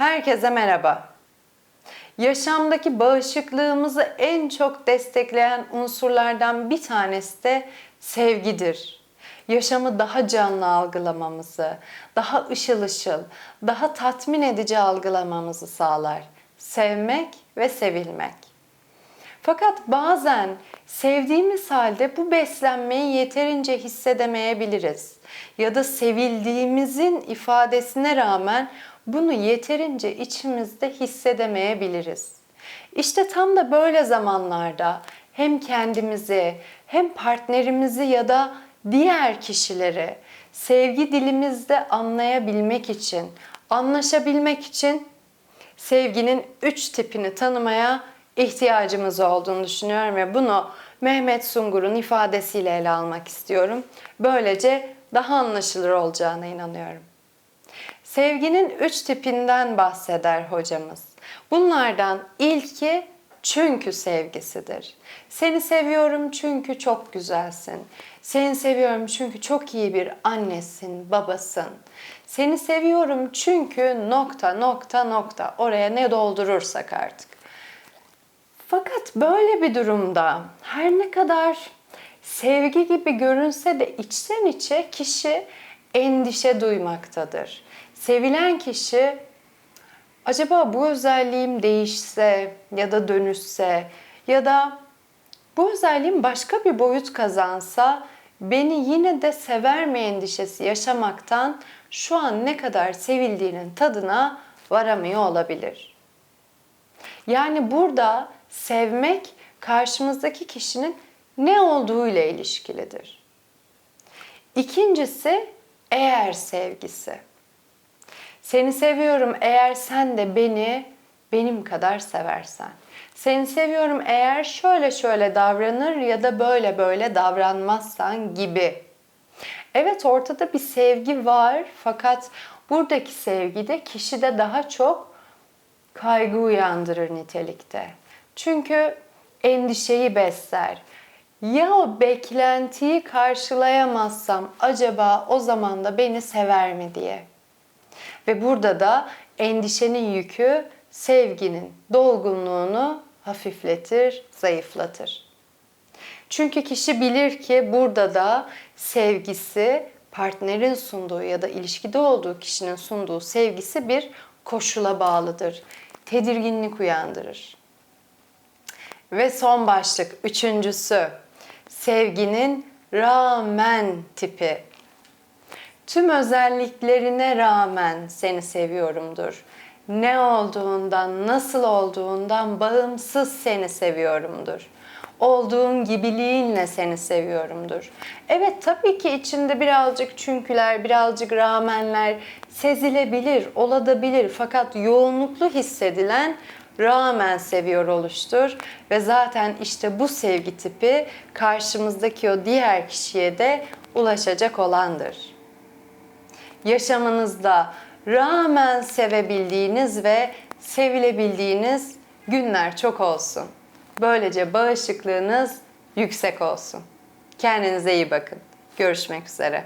Herkese merhaba. Yaşamdaki bağışıklığımızı en çok destekleyen unsurlardan bir tanesi de sevgidir. Yaşamı daha canlı algılamamızı, daha ışıl ışıl, daha tatmin edici algılamamızı sağlar. Sevmek ve sevilmek. Fakat bazen sevdiğimiz halde bu beslenmeyi yeterince hissedemeyebiliriz. Ya da sevildiğimizin ifadesine rağmen bunu yeterince içimizde hissedemeyebiliriz. İşte tam da böyle zamanlarda hem kendimizi hem partnerimizi ya da diğer kişileri sevgi dilimizde anlayabilmek için, anlaşabilmek için sevginin üç tipini tanımaya ihtiyacımız olduğunu düşünüyorum ve bunu Mehmet Sungur'un ifadesiyle ele almak istiyorum. Böylece daha anlaşılır olacağına inanıyorum. Sevginin üç tipinden bahseder hocamız. Bunlardan ilki çünkü sevgisidir. Seni seviyorum çünkü çok güzelsin. Seni seviyorum çünkü çok iyi bir annesin, babasın. Seni seviyorum çünkü nokta nokta nokta oraya ne doldurursak artık. Fakat böyle bir durumda her ne kadar sevgi gibi görünse de içten içe kişi endişe duymaktadır. Sevilen kişi acaba bu özelliğim değişse ya da dönüşse ya da bu özelliğim başka bir boyut kazansa beni yine de sever mi endişesi yaşamaktan şu an ne kadar sevildiğinin tadına varamıyor olabilir. Yani burada sevmek karşımızdaki kişinin ne olduğuyla ilişkilidir. İkincisi eğer sevgisi. Seni seviyorum eğer sen de beni benim kadar seversen. Seni seviyorum eğer şöyle şöyle davranır ya da böyle böyle davranmazsan gibi. Evet ortada bir sevgi var fakat buradaki sevgi de kişide daha çok kaygı uyandırır nitelikte. Çünkü endişeyi besler. Ya o beklentiyi karşılayamazsam acaba o zaman da beni sever mi diye. Ve burada da endişenin yükü sevginin dolgunluğunu hafifletir, zayıflatır. Çünkü kişi bilir ki burada da sevgisi partnerin sunduğu ya da ilişkide olduğu kişinin sunduğu sevgisi bir koşula bağlıdır. Tedirginlik uyandırır. Ve son başlık, üçüncüsü. Sevginin rağmen tipi. Tüm özelliklerine rağmen seni seviyorumdur. Ne olduğundan, nasıl olduğundan bağımsız seni seviyorumdur. Olduğun gibiliğinle seni seviyorumdur. Evet tabii ki içinde birazcık çünküler, birazcık rağmenler sezilebilir, olabilir. Fakat yoğunluklu hissedilen rağmen seviyor oluştur ve zaten işte bu sevgi tipi karşımızdaki o diğer kişiye de ulaşacak olandır. Yaşamınızda rağmen sevebildiğiniz ve sevilebildiğiniz günler çok olsun. Böylece bağışıklığınız yüksek olsun. Kendinize iyi bakın. Görüşmek üzere.